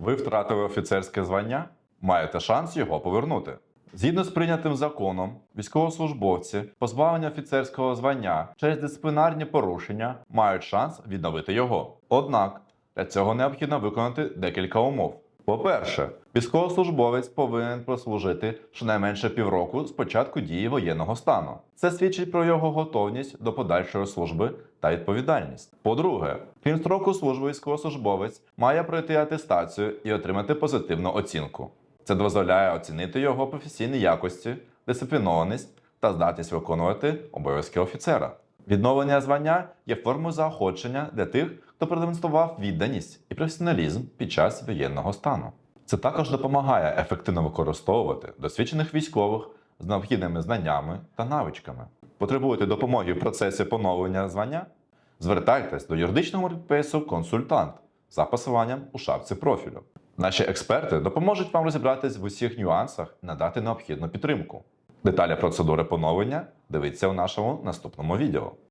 Ви втратили офіцерське звання? Маєте шанс його повернути. Згідно з прийнятим законом, військовослужбовці, позбавлені офіцерського звання через дисциплінарні порушення, мають шанс відновити його. Однак для цього необхідно виконати декілька умов. По-перше, військовослужбовець повинен прослужити щонайменше півроку з початку дії воєнного стану. Це свідчить про його готовність до подальшої служби та відповідальність. По-друге, крім строку служби військовослужбовець має пройти атестацію і отримати позитивну оцінку. Це дозволяє оцінити його професійні якості, дисциплінованість та здатність виконувати обов'язки офіцера. Відновлення звання є формою заохочення для тих, хто продемонстрував відданість і професіоналізм під час воєнного стану. Це також допомагає ефективно використовувати досвідчених військових з необхідними знаннями та навичками. Потребуєте допомоги в процесі поновлення звання? Звертайтесь до юридичного маркетплейсу консультант за посиланням у шапці профілю. Наші експерти допоможуть вам розібратись в усіх нюансах і надати необхідну підтримку. Деталі процедури поновлення дивіться у нашому наступному відео.